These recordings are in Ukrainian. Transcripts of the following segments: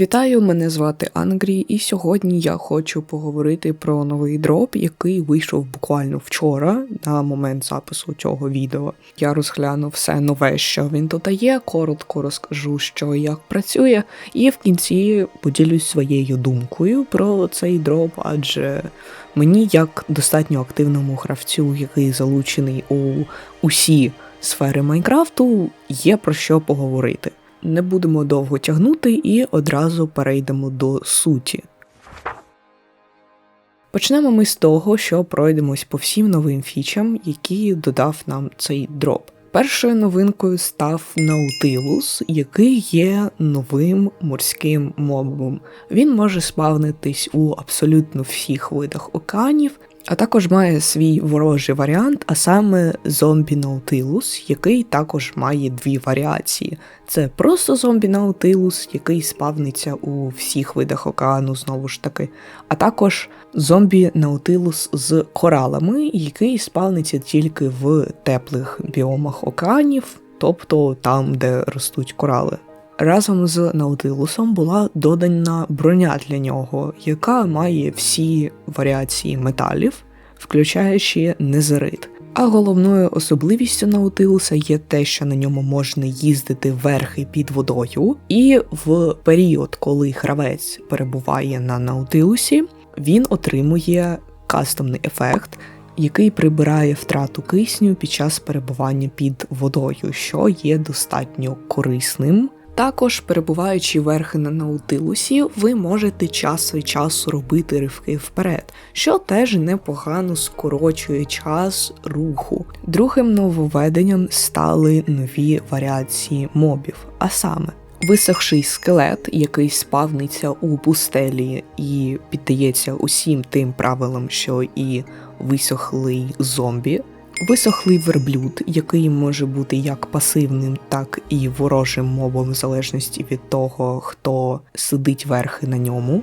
Вітаю, мене звати Ангрі, і сьогодні я хочу поговорити про новий дроп, який вийшов буквально вчора, на момент запису цього відео. Я розгляну все нове, що він додає, коротко розкажу, що і як працює, і в кінці поділюсь своєю думкою про цей дроп, адже мені, як достатньо активному гравцю, який залучений у усі сфери Майнкрафту, є про що поговорити. Не будемо довго тягнути і одразу перейдемо до суті. Почнемо ми з того, що пройдемось по всім новим фічам, які додав нам цей дроп. Першою новинкою став Наутилус, який є новим морським мобом. Він може спавнитись у абсолютно всіх видах океанів, а також має свій ворожий варіант, а саме зомбі Наутилус, який також має дві варіації. Це просто зомбі Наутилус, який спавниться у всіх видах океану, знову ж таки, а також зомбі Наутилус з коралами, який спавниться тільки в теплих біомах океанів, тобто там, де ростуть корали. Разом з Наутилусом була додана броня для нього, яка має всі варіації металів, включаючи незерит. А головною особливістю Наутилуса є те, що на ньому можна їздити верхи під водою, і в період, коли гравець перебуває на Наутилусі, він отримує кастомний ефект, який прибирає втрату кисню під час перебування під водою, що є достатньо корисним. Також, перебуваючи верхи на наутилусі, ви можете час від часу робити ривки вперед, що теж непогано скорочує час руху. Другим нововведенням стали нові варіації мобів, а саме. Висохший скелет, який спавниться у пустелі і піддається усім тим правилам, що і висохлий зомбі. Висохлий верблюд, який може бути як пасивним, так і ворожим мобом, в залежності від того, хто сидить верхи на ньому.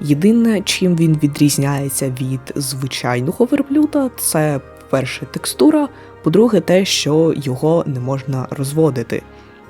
Єдине, чим він відрізняється від звичайного верблюда, це перше текстура, по-друге, те, що його не можна розводити.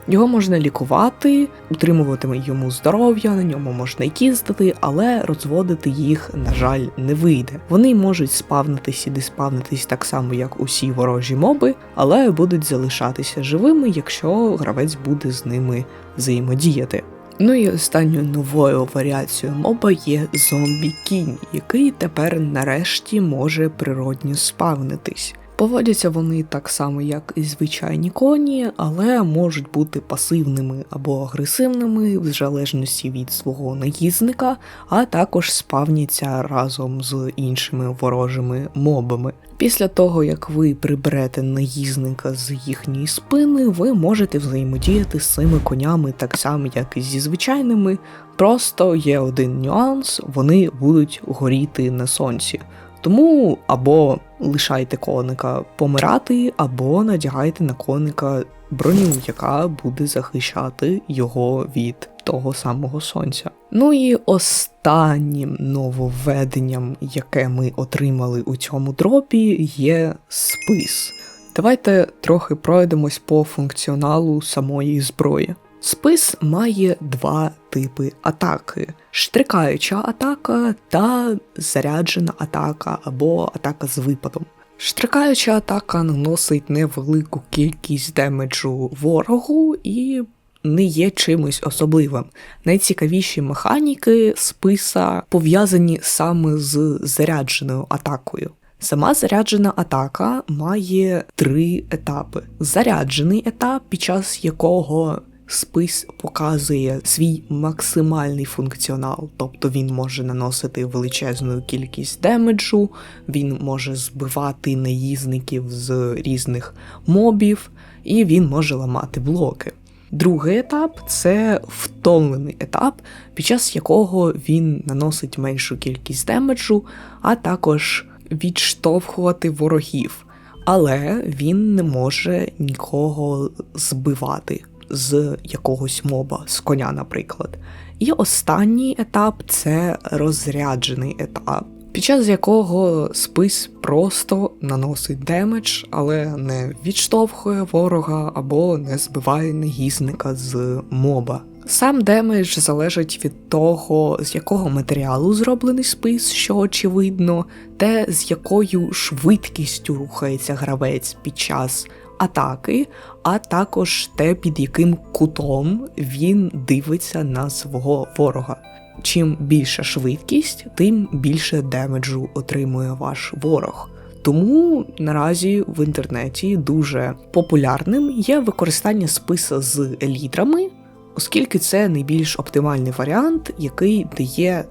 Його можна лікувати, утримувати йому здоров'я, на ньому можна їздити, але розводити їх, на жаль, не вийде. Вони можуть спавнитись і диспавнитись так само, як усі ворожі моби, але будуть залишатися живими, якщо гравець буде з ними взаємодіяти. Ну і останньою новою варіацією моба є зомбі кінь, який тепер нарешті може природньо спавнитись. Поводяться вони так само, як і звичайні коні, але можуть бути пасивними або агресивними в залежності від свого наїзника, а також спавняться разом з іншими ворожими мобами. Після того, як ви приберете наїзника з їхньої спини, ви можете взаємодіяти з цими конями так само, як і зі звичайними. Просто є один нюанс, вони будуть горіти на сонці. Тому або лишайте коника помирати, або надягайте на коника броню, яка буде захищати його від того самого сонця. Ну і останнім нововведенням, яке ми отримали у цьому дропі, є спис. Давайте трохи пройдемось по функціоналу самої зброї. Спис має два типи атаки: штрикаюча атака та заряджена атака або атака з випадом. Штрикаюча атака наносить невелику кількість демеджу ворогу і не є чимось особливим. Найцікавіші механіки списа пов'язані саме з зарядженою атакою. Сама заряджена атака має три етапи: заряджений етап, під час якого спис показує свій максимальний функціонал, тобто він може наносити величезну кількість демеджу, він може збивати наїзників з різних мобів, і він може ламати блоки. Другий етап це втомлений етап, під час якого він наносить меншу кількість демеджу, а також відштовхувати ворогів. Але він не може нікого збивати з якогось моба, з коня, наприклад. І останній етап це розряджений етап, під час якого спис просто наносить демедж, але не відштовхує ворога або не збиває негізника з моба. Сам демедж залежить від того, з якого матеріалу зроблений спис, що очевидно, те, з якою швидкістю рухається гравець під час атаки, а також те, під яким кутом він дивиться на свого ворога. Чим більша швидкість, тим більше демеджу отримує ваш ворог. Тому наразі в інтернеті дуже популярним є використання списа з літрами, оскільки це найбільш оптимальний варіант, який дає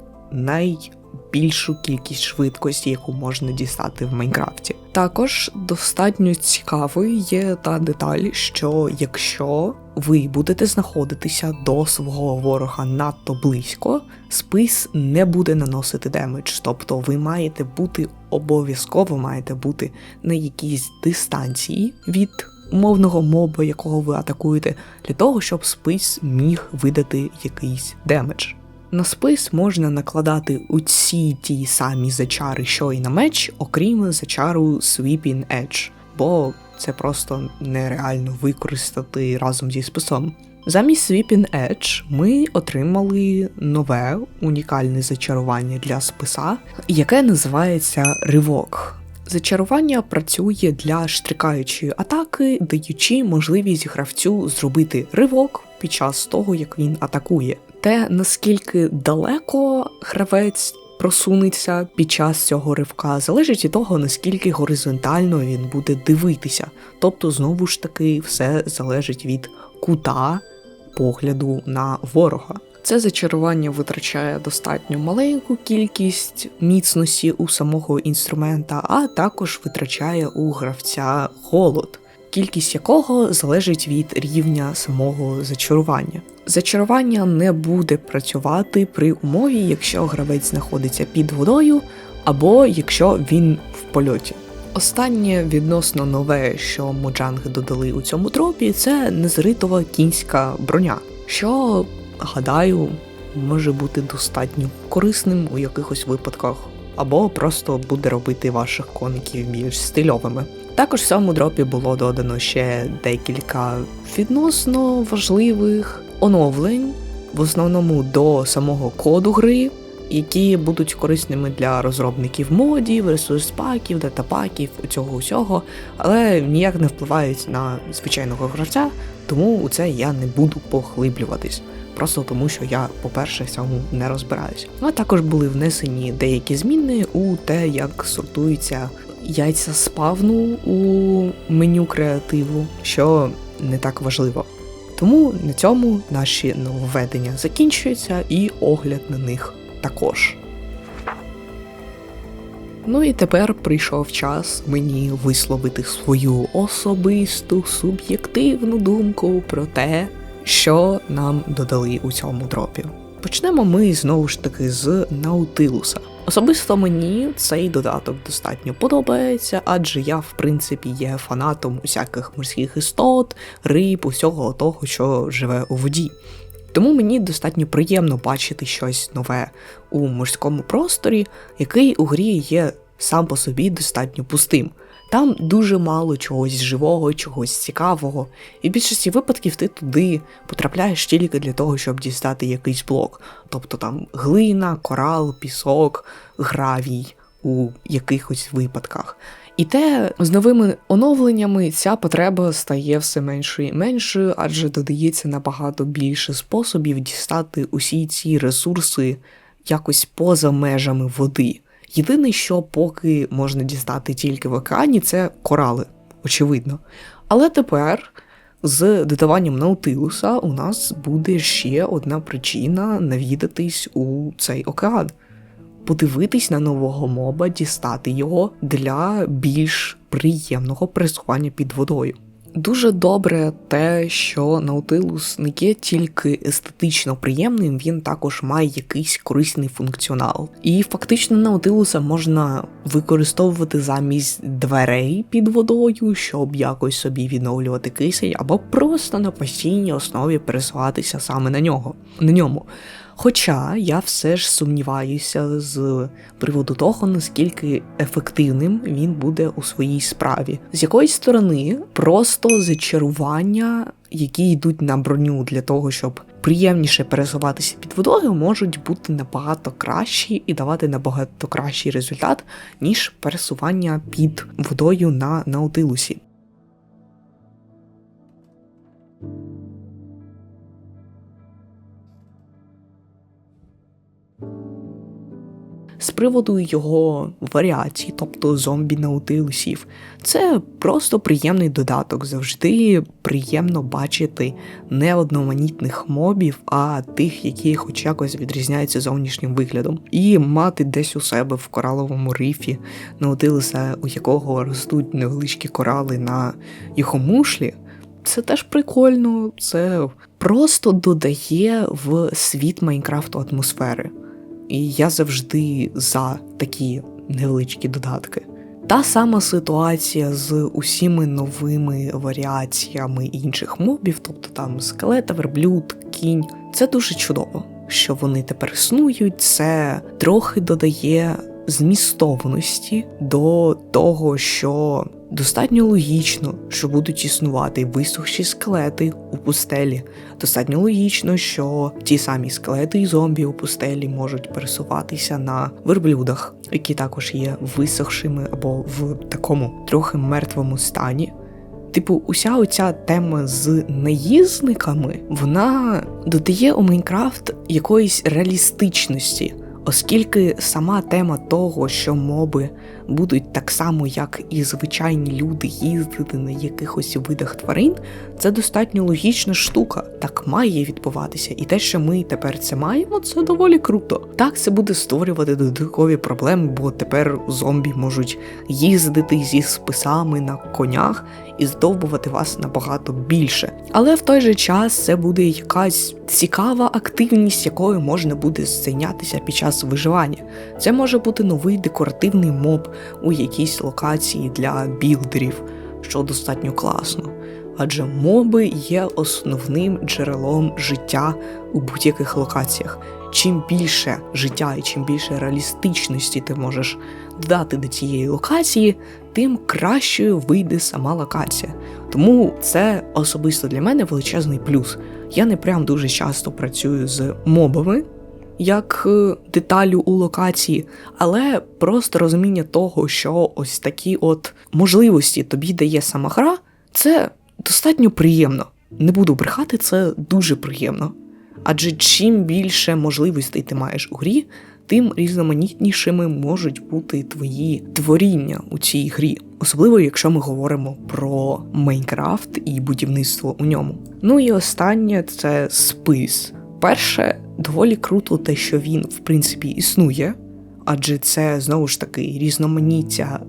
найбільшу кількість швидкості, яку можна дістати в Майнкрафті. Також достатньо цікавою є та деталь, що якщо ви будете знаходитися до свого ворога надто близько, спис не буде наносити демедж. Тобто ви маєте бути обов'язково маєте бути на якійсь дистанції від умовного моба, якого ви атакуєте, для того, щоб спис міг видати якийсь демедж. На спис можна накладати усі ті самі зачари, що і на меч, окрім зачару Sweeping Edge, бо це просто нереально використати разом зі списом. Замість Sweeping Edge ми отримали нове унікальне зачарування для списа, яке називається Ривок. Зачарування працює для штрикаючої атаки, даючи можливість гравцю зробити ривок під час того, як він атакує. Те, наскільки далеко гравець просунеться під час цього ривка, залежить від того, наскільки горизонтально він буде дивитися. Тобто, знову ж таки, все залежить від кута погляду на ворога. Це зачарування витрачає достатньо маленьку кількість міцності у самого інструмента, а також витрачає у гравця холод, кількість якого залежить від рівня самого зачарування. Зачарування не буде працювати при умові, якщо гравець знаходиться під водою, або якщо він в польоті. Останнє відносно нове, що моджанги додали у цьому тропі, це незритова кінська броня, що гадаю, може бути достатньо корисним у якихось випадках, або просто буде робити ваших коників більш стильовими. Також в цьому дропі було додано ще декілька відносно важливих оновлень, в основному до самого коду гри, які будуть корисними для розробників модів, ресурс-паків, датапаків, цього усього, але ніяк не впливають на звичайного гравця, тому у це я не буду поглиблюватись просто тому, що я, по-перше, в цьому не розбираюсь. Ну, а також були внесені деякі зміни у те, як сортуються яйця спавну у меню креативу, що не так важливо. Тому на цьому наші нововведення закінчуються і огляд на них також. Ну і тепер прийшов час мені висловити свою особисту суб'єктивну думку про те, що нам додали у цьому дропі. Почнемо ми знову ж таки з Наутилуса. Особисто мені цей додаток достатньо подобається, адже я, в принципі, є фанатом усяких морських істот, риб, усього того, що живе у воді. Тому мені достатньо приємно бачити щось нове у морському просторі, який у грі є сам по собі достатньо пустим. Там дуже мало чогось живого, чогось цікавого, і в більшості випадків ти туди потрапляєш тільки для того, щоб дістати якийсь блок. Тобто там глина, корал, пісок, гравій у якихось випадках. І те з новими оновленнями ця потреба стає все меншою і меншою, адже додається набагато більше способів дістати усі ці ресурси якось поза межами води. Єдине, що поки можна дістати тільки в океані, це корали, очевидно. Але тепер з додаванням Наутилуса у нас буде ще одна причина навідатись у цей океан. Подивитись на нового моба, дістати його для більш приємного пересування під водою. Дуже добре те, що Наутилус не є тільки естетично приємним, він також має якийсь корисний функціонал. І фактично Наутилуса можна використовувати замість дверей під водою, щоб якось собі відновлювати кисень, або просто на постійній основі пересуватися саме на нього на ньому. Хоча я все ж сумніваюся з приводу того, наскільки ефективним він буде у своїй справі. З якоїсь сторони, просто зачарування які йдуть на броню для того, щоб приємніше пересуватися під водою, можуть бути набагато кращі і давати набагато кращий результат, ніж пересування під водою на наутилусі. З приводу його варіацій, тобто зомбі наутилусів, це просто приємний додаток. Завжди приємно бачити не одноманітних мобів, а тих, які хоч якось відрізняються зовнішнім виглядом, і мати десь у себе в кораловому рифі наутилуса, у якого ростуть невеличкі корали на його мушлі. Це теж прикольно, це просто додає в світ Майнкрафту атмосфери. І я завжди за такі невеличкі додатки. Та сама ситуація з усіми новими варіаціями інших мобів, тобто там скелета, верблюд, кінь. Це дуже чудово, що вони тепер існують. Це трохи додає змістовності до того, що достатньо логічно, що будуть існувати висохші скелети у пустелі. Достатньо логічно, що ті самі скелети і зомбі у пустелі можуть пересуватися на верблюдах, які також є висохшими або в такому трохи мертвому стані. Типу, уся оця тема з наїзниками, вона додає у Майнкрафт якоїсь реалістичності. Оскільки сама тема того, що моби будуть так само, як і звичайні люди, їздити на якихось видах тварин, це достатньо логічна штука. Так має відбуватися. І те, що ми тепер це маємо, це доволі круто. Так, це буде створювати додаткові проблеми, бо тепер зомбі можуть їздити зі списами на конях і здовбувати вас набагато більше. Але в той же час це буде якась цікава активність, якою можна буде зайнятися під час виживання. Це може бути новий декоративний моб у якійсь локації для білдерів, що достатньо класно. Адже моби є основним джерелом життя у будь-яких локаціях. Чим більше життя і чим більше реалістичності ти можеш додати до цієї локації, тим кращою вийде сама локація. Тому це особисто для мене величезний плюс. Я не прям дуже часто працюю з мобами. Як е, деталю у локації, але просто розуміння того, що ось такі от можливості тобі дає сама гра, це достатньо приємно. Не буду брехати, це дуже приємно. Адже чим більше можливостей ти маєш у грі, тим різноманітнішими можуть бути твої творіння у цій грі, особливо якщо ми говоримо про Майнкрафт і будівництво у ньому. Ну і останнє це спис. Перше, доволі круто, те, що він в принципі існує, адже це знову ж таки різноманіття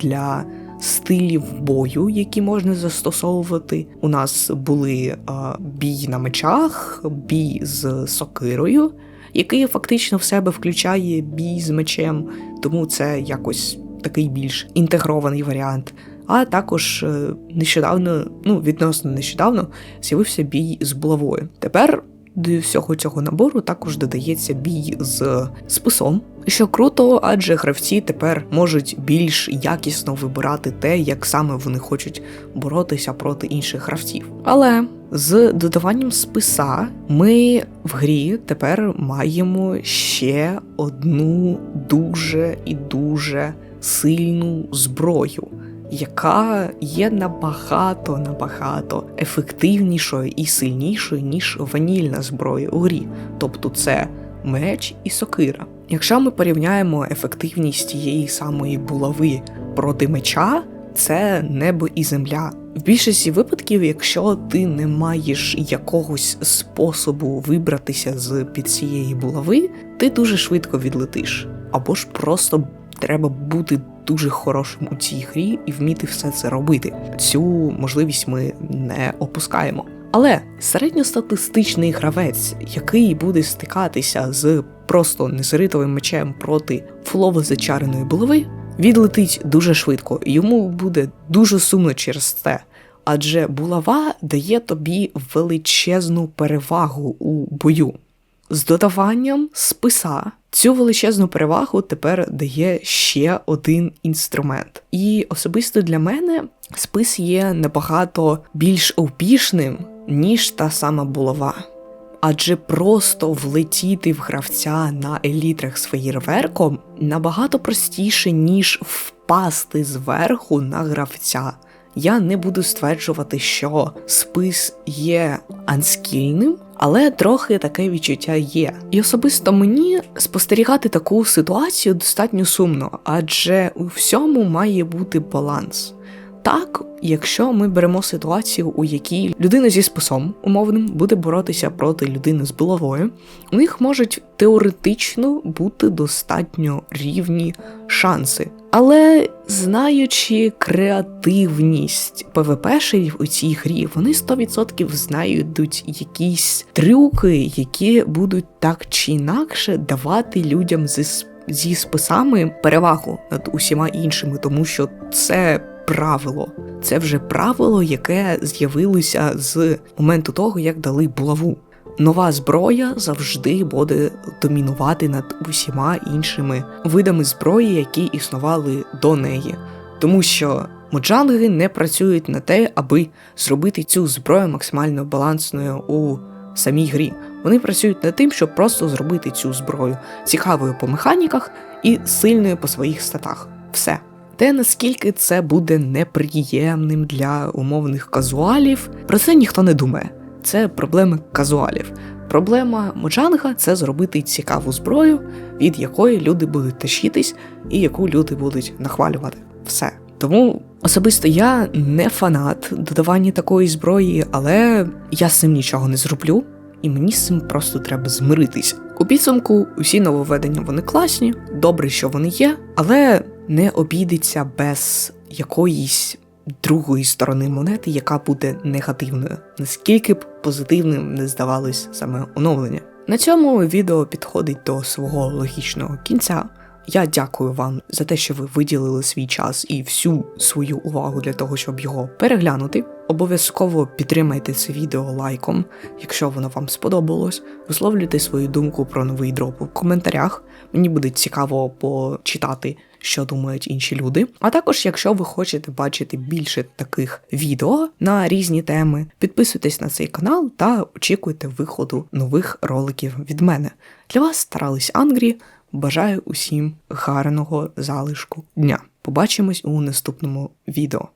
для стилів бою, які можна застосовувати. У нас були а, бій на мечах, бій з сокирою, який фактично в себе включає бій з мечем, тому це якось такий більш інтегрований варіант. А також е, нещодавно, ну відносно нещодавно, з'явився бій з булавою. Тепер до всього цього набору також додається бій з списом, що круто, адже гравці тепер можуть більш якісно вибирати те, як саме вони хочуть боротися проти інших гравців. Але з додаванням списа ми в грі тепер маємо ще одну дуже і дуже сильну зброю яка є набагато набагато ефективнішою і сильнішою, ніж ванільна зброя у грі, тобто це меч і сокира. Якщо ми порівняємо ефективність тієї самої булави проти меча, це небо і земля. В більшості випадків, якщо ти не маєш якогось способу вибратися з під цієї булави, ти дуже швидко відлетиш, або ж просто треба бути дуже хорошим у цій грі і вміти все це робити. Цю можливість ми не опускаємо. Але середньостатистичний гравець, який буде стикатися з просто незаритовим мечем проти флово зачареної булави, відлетить дуже швидко, йому буде дуже сумно через це. Адже булава дає тобі величезну перевагу у бою. З додаванням списа Цю величезну перевагу тепер дає ще один інструмент. І особисто для мене спис є набагато більш успішним ніж та сама булава. Адже просто влетіти в гравця на елітрах з феєрверком набагато простіше, ніж впасти зверху на гравця. Я не буду стверджувати, що спис є анскільним, але трохи таке відчуття є. І особисто мені спостерігати таку ситуацію достатньо сумно, адже у всьому має бути баланс. Так, якщо ми беремо ситуацію, у якій людина зі списом умовним буде боротися проти людини з булавою, у них можуть теоретично бути достатньо рівні шанси. Але знаючи креативність ПВПшерів у цій грі, вони 100% знайдуть якісь трюки, які будуть так чи інакше давати людям зі, зі списами перевагу над усіма іншими, тому що це правило. Це вже правило, яке з'явилося з моменту того, як дали булаву. Нова зброя завжди буде домінувати над усіма іншими видами зброї, які існували до неї, тому що моджанги не працюють на те, аби зробити цю зброю максимально балансною у самій грі. Вони працюють над тим, щоб просто зробити цю зброю цікавою по механіках і сильною по своїх статах. Все. Те, наскільки це буде неприємним для умовних казуалів, про це ніхто не думає. Це проблеми казуалів. Проблема Моджанга це зробити цікаву зброю, від якої люди будуть тащитись і яку люди будуть нахвалювати. Все. Тому особисто я не фанат додавання такої зброї, але я з цим нічого не зроблю, і мені з цим просто треба змиритись. У підсумку усі нововведення вони класні, добре, що вони є, але не обійдеться без якоїсь другої сторони монети, яка буде негативною, наскільки б позитивним не здавалось саме оновлення. На цьому відео підходить до свого логічного кінця. Я дякую вам за те, що ви виділили свій час і всю свою увагу для того, щоб його переглянути. Обов'язково підтримайте це відео лайком, якщо воно вам сподобалось. Висловлюйте свою думку про новий дроп у коментарях. Мені буде цікаво почитати, що думають інші люди. А також, якщо ви хочете бачити більше таких відео на різні теми, підписуйтесь на цей канал та очікуйте виходу нових роликів від мене. Для вас старались Ангрі. Бажаю усім гарного залишку дня. Побачимось у наступному відео.